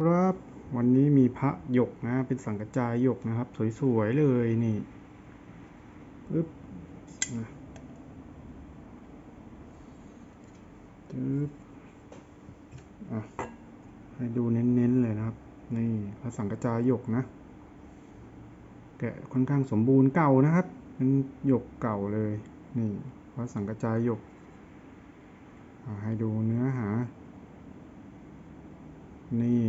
ครับวันนี้มีพระหยกนะ เป็นสังกจายหยกนะครับ สวยๆเลยนี่ปึ๊บนะจึ๊บอะให้ดูเน้นๆเลยนะครับ นี่พระสังกจายหยกนะ แกะค่อนข้างสมบูรณ์เก่านะครับ เป็นหยกเก่าเลย นี่พระสังกจายหยกอะให้ดูเนื้อหา นี่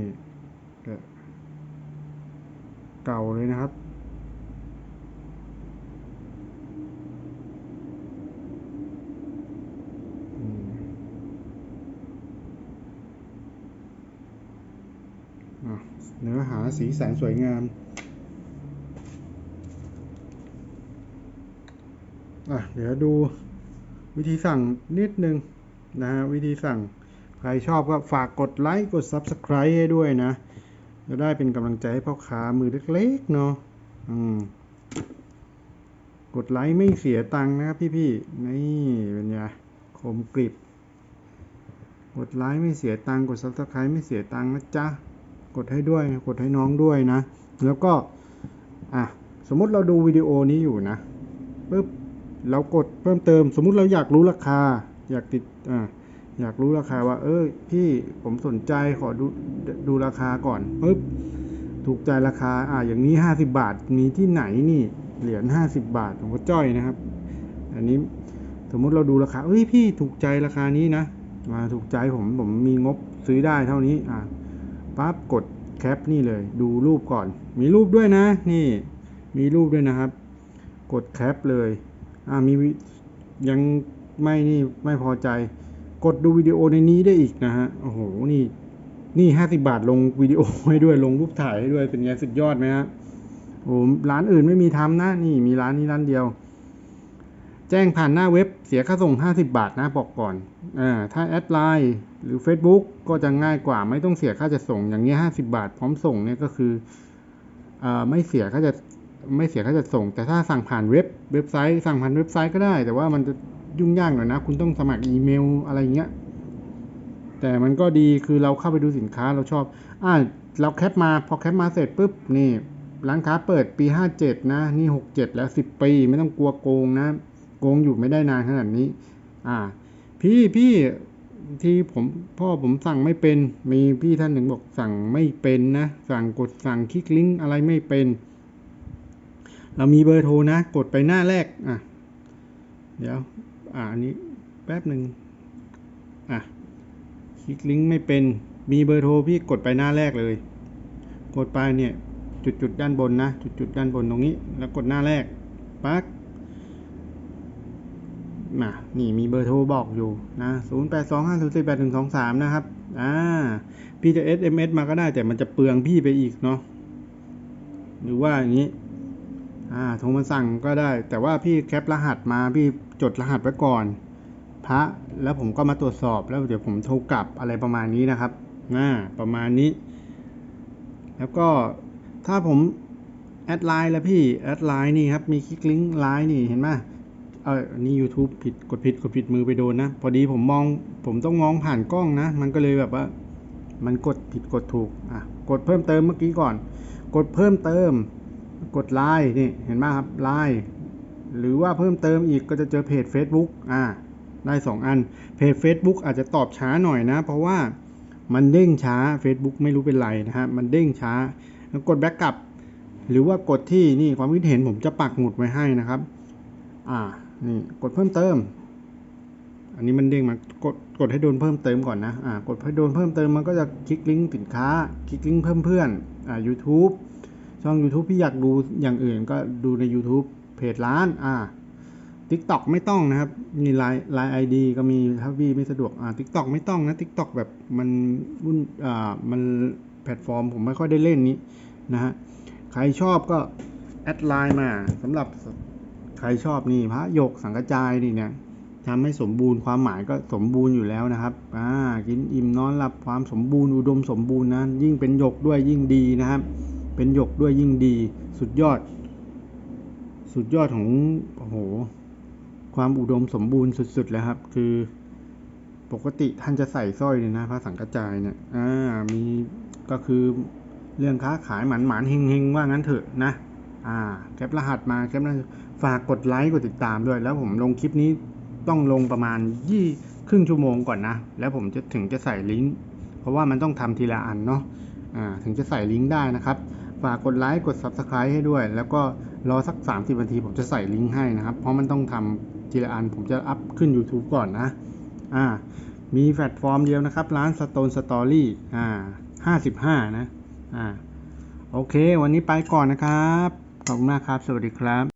แกะเก่าเลยนะครับ เนื้อหาสีสันสวยงามอะเดี๋ยวดูวิธีสั่งนิดนึงนะฮะวิธีสั่ง ใครชอบก็ฝากกดไลค์กด Subscribe ให้ด้วยนะ จะได้เป็นกำลังใจให้พ่อค้ามือเล็กๆเนาะกดไลค์ไม่เสียตังค์นะครับพี่ๆนี่เป็นไงคมกริบ กดไลค์ไม่เสียตังค์กด Subscribe ไม่เสียตังค์นะจ๊ะ กดให้ด้วยกดให้น้องด้วยนะ แล้วก็อะสมมติเราดูวิดีโอนี้อยู่นะปุ๊บเรากดเพิ่มเติม สมมุติเราอยากรู้ราคา อยากติดอ่า อยากรู้ราคาว่า เออพี่ผมสนใจขอดูดูราคาก่อนปึ๊บถูกใจราคาอ่าอย่างนี้ห้าสิบาทมีที่ไหนนี่เหรียญห้าสิบาทของพ่อจ้อยนะครับ อันนี้สมมุติเราดูราคาเอ้ยพี่ถูกใจราคานี้นะมาถูกใจผมผมมีงบซื้อได้เท่านี้อ่าปั๊บกดแคปนี่เลย ดูรูปก่อน มีรูปด้วยนะ นี่ มีรูปด้วยนะครับ กดแคปเลย อ่ามียังไม่นี่ไม่พอใจ กดดูวิดีโอในนี้ได้อีกนะฮะ โอ้โห นี่ นี่ห้าสิบาทลงวิดีโอให้ด้วย ลงรูปถ่ายให้ด้วย เป็นไงสุดยอดไหมฮะ โอ้โหร้านอื่นไม่มีทำนะ นี่มีร้านนี้ร้านเดียว แจ้งผ่านหน้าเว็บ เสียค่าส่งห้าสิบาทนะบอกก่อน อ่า ถ้าแอดไลน์หรือ Facebook ก็จะง่ายกว่า ไม่ต้องเสียค่าจะส่ง อย่างเงี้ยห้าสิบาท พร้อมส่งเนี่ยก็คืออ่าไม่เสียค่าจะไม่เสียค่าจัดส่ง แต่ถ้าสั่งผ่านเว็บเว็บไซต์ สั่งผ่านเว็บไซต์ก็ได้ แต่ว่ามันจะ ยุ่งยากหน่อยนะ คุณต้องสมัครอีเมลอะไรเงี้ย แต่มันก็ดีคือเราเข้าไปดูสินค้าเราชอบ อ่าเราแคปมาพอแคปมาเสร็จปุ๊บนี่ร้านค้าเปิดปีห้าเจ็ดนะ นี่หกเจ็ดแล้วสิบปี ไม่ต้องกลัวโกงนะ โกงอยู่ไม่ได้นานขนาดนี้ อ่า พี่พี่ที่ผมพ่อผมสั่งไม่เป็น มีพี่ท่านหนึ่งบอกสั่งไม่เป็นนะ สั่งกดสั่งคลิกลิงก์อะไรไม่เป็น เรามีเบอร์โทรนะ กดไปหน้าแรก อะ เดี๋ยว อ่าอันนี้แป๊บหนึ่งอะคลิกลิงก์ไม่เป็นมีเบอร์โทรพี่กดไปหน้าแรกเลย กดไปเนี่ยจุดจุดด้านบนนะจุดจุดด้านบนตรงนี้ แล้วกดหน้าแรกปั๊กมานี่มีเบอร์โทรบอกอยู่นะ0 8 2 5 0 4 8 1 2 3 นะครับ อ่า พี่จะ SMS มาก็ได้แต่มันจะเปลืองพี่ไปอีกเนาะ หรือว่าอย่างนี้ อ่า โทรมาสั่งก็ได้ แต่ว่าพี่แคปรหัสมาพี่ จดรหัสไว้ก่อน พระแล้วผมก็มาตรวจสอบแล้วเดี๋ยวผมโทรกลับอะไรประมาณนี้นะครับอ่าประมาณนี้ แล้วก็ถ้าผมแอดไลน์แล้วพี่แอดไลน์นี่ครับมีคลิกลิงก์ไลน์นี่เห็นไหมเออนนี่ YouTube ผิดกดผิดกดผิดมือไปโดนนะ พอดีผมมองผมต้องมองผ่านกล้องนะ มันก็เลยแบบว่า มันกดผิดกดถูกอะกดเพิ่มเติมเมื่อกี้ก่อน กดเพิ่มเติม กดไลน์นี่เห็นไหมครับไลน์ หรือว่าเพิ่มเติมอีกก็จะเจอเพจ Facebook อ่าได้สองอัน เพจ Facebook อาจจะตอบช้าหน่อยนะ เพราะว่ามันเด้งช้า Facebook ไม่รู้เป็นไรนะฮะ มันเด้งช้าแล้วกดแบ็กกลับ หรือว่ากดที่นี่ความคิดเห็นผมจะปักหมุดไว้ให้นะครับ อ่า นี่กดเพิ่มเติม อันนี้มันเด้งมากดกดให้โดนเพิ่มเติมก่อนนะ อ่า กดให้โดนเพิ่มเติมมันก็จะคลิกลิงก์สินค้า คลิกลิงก์เพิ่มเพื่อน อ่า YouTube ช่อง YouTube พี่อยากดูอย่างอื่นก็ดูใน YouTube เพจร้านอ่า TikTok ไม่ต้องนะครับ มีไลน์ไลน์ไอดีก็มีถ้าพี่ไม่สะดวกอ่า TikTok ไม่ต้องนะ TikTok แบบมันวุ่นอ่ามันแพลตฟอร์มผมไม่ค่อยได้เล่นนี้นะฮะใครชอบก็แอดไลน์มาสำหรับใครชอบนี่พระหยกสังกจายนี่เนี่ยทำให้สมบูรณ์ความหมายก็สมบูรณ์อยู่แล้วนะครับอ่ากินอิ่มนอนหลับความสมบูรณ์อุดมสมบูรณ์นะยิ่งเป็นหยกด้วยยิ่งดีนะครับ เป็นหยกด้วยยิ่งดีสุดยอด สุดยอดของโอ้โห ความอุดมสมบูรณ์สุดๆแล้วครับ คือปกติท่านจะใส่สร้อยเลยนะพระสังกจายเนี่ยอ่ามีก็คือเรื่องค้าขายหมันหมานเฮงเฮงๆว่างั้นเถอะนะอ่าแคปรหัสมาแคปรหัสฝากกดไลค์กดติดตามด้วย แล้วผมลงคลิปนี้ต้องลงประมาณยี่ครึ่งชั่วโมงก่อนนะ แล้วผมจะถึงจะใส่ลิงก์เพราะว่ามันต้องทำทีละอันเนาะอ่าถึงจะใส่ลิงก์ได้นะครับ ฝากกดไลค์กด Subscribe ให้ด้วย แล้วก็ รอสัก 30นาทีผมจะใส่ลิงก์ให้นะครับ เพราะมันต้องทำทีละอันผมจะอัพขึ้น YouTube ก่อนนะอ่ามีแพลตฟอร์มเดียวนะครับ ร้าน Stone Story อ่า55 นะอ่าโอเค วันนี้ไปก่อนนะครับ ขอบคุณมากครับ สวัสดีครับ